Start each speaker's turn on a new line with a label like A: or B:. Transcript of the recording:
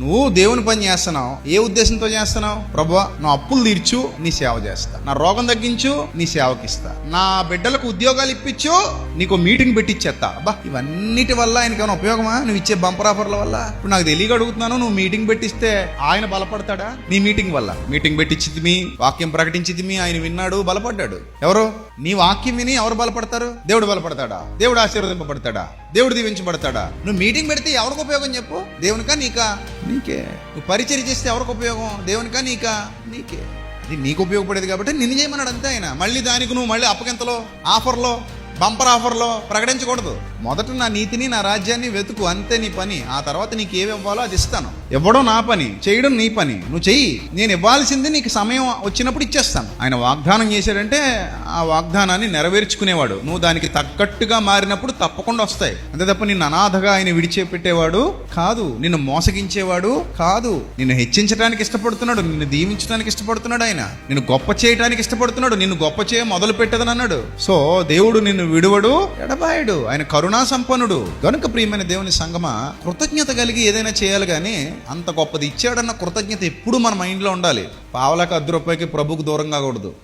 A: నువ్వు దేవుని పని చేస్తున్నావు. ఏ ఉద్దేశంతో చేస్తున్నావు? ప్రభు నా అప్పులు తీర్చు నీ సేవ చేస్తా. నా రోగం తగ్గించు నీ సేవకిస్తా నా బిడ్డలకు ఉద్యోగాలు ఇప్పించు నీకు మీటింగ్ పెట్టిచ్చేస్తా. అబ్బా ఇవన్నిటి వల్ల ఆయనకి ఏమైనా ఉపయోగమా? నువ్వు ఇచ్చే బంపర్ ఆఫర్ల వల్ల? ఇప్పుడు నాకు తెలియక అడుగుతున్నాను నువ్వు మీటింగ్ పెట్టిస్తే ఆయన బలపడతాడా? నీ మీటింగ్ వల్ల. మీటింగ్ పెట్టించింది మీ వాక్యం ప్రకటించింది మీ ఆయన విన్నాడు బలపడ్డాడు. ఎవరు? నీ వాక్యం విని ఎవరు బలపడతారు? దేవుడు బలపడతాడా? దేవుడు ఆశీర్వదింపబడతాడా? దేవుడు దీవించబడతాడా? నువ్వు మీటింగ్ పెడితే ఎవరికి ఉపయోగం చెప్పు? దేవునికా నీకా? నీకే. నువ్వు పరిచయం చేస్తే ఎవరికి ఉపయోగం? దేవునికా నీకా? నీకే. అది నీకు ఉపయోగపడేది కాబట్టి నిన్ను చేయమన్నాడు అంతే ఆయన. మళ్ళీ దానికి నువ్వు మళ్ళీ అప్పగింతలో ఆఫర్లో బంపర్ ఆఫర్లో ప్రకటించకూడదు. మొదట నా నీతిని నా రాజ్యాన్ని వెతుకు అంతే నీ పని. ఆ తర్వాత నీకు ఏమి ఇవ్వాలో అది ఇస్తాను. ఇవ్వడం నా పని చేయడం నీ పని. నువ్వు చెయ్యి. నేను ఇవ్వాల్సింది నీకు సమయం వచ్చినప్పుడు ఇచ్చేస్తాను. ఆయన వాగ్దానం చేశాడంటే ఆ వాగ్దానాన్ని నెరవేర్చుకునేవాడు. నువ్వు దానికి తగ్గట్టుగా మారినప్పుడు తప్పకుండా వస్తాయి. అంతే తప్ప నిన్ను అనాథగా ఆయన విడిచిపెట్టేవాడు కాదు. నిన్ను మోసగించేవాడు కాదు. నిన్ను హెచ్చించడానికి ఇష్టపడుతున్నాడు. నిన్ను దీవించడానికి ఇష్టపడుతున్నాడు ఆయన. నిన్ను గొప్ప చేయడానికి ఇష్టపడుతున్నాడు. నిన్ను గొప్ప చేయ మొదలు పెట్టదని అన్నాడు. సో దేవుడు నిన్ను విడువడు ఎడబాయడు. ఆయన కరుణ సంపన్నుడు గనుక ప్రియమైన దేవుని సంగమ కృతజ్ఞత కలిగి ఏదైనా చేయాలి కానీ అంత గొప్పది. ఇచ్చాడన్న కృతజ్ఞత ఎప్పుడు మన మైండ్లో ఉండాలి. పావలకు అర్ధ రూపాయికి ప్రభుకు దూరం కాకూడదు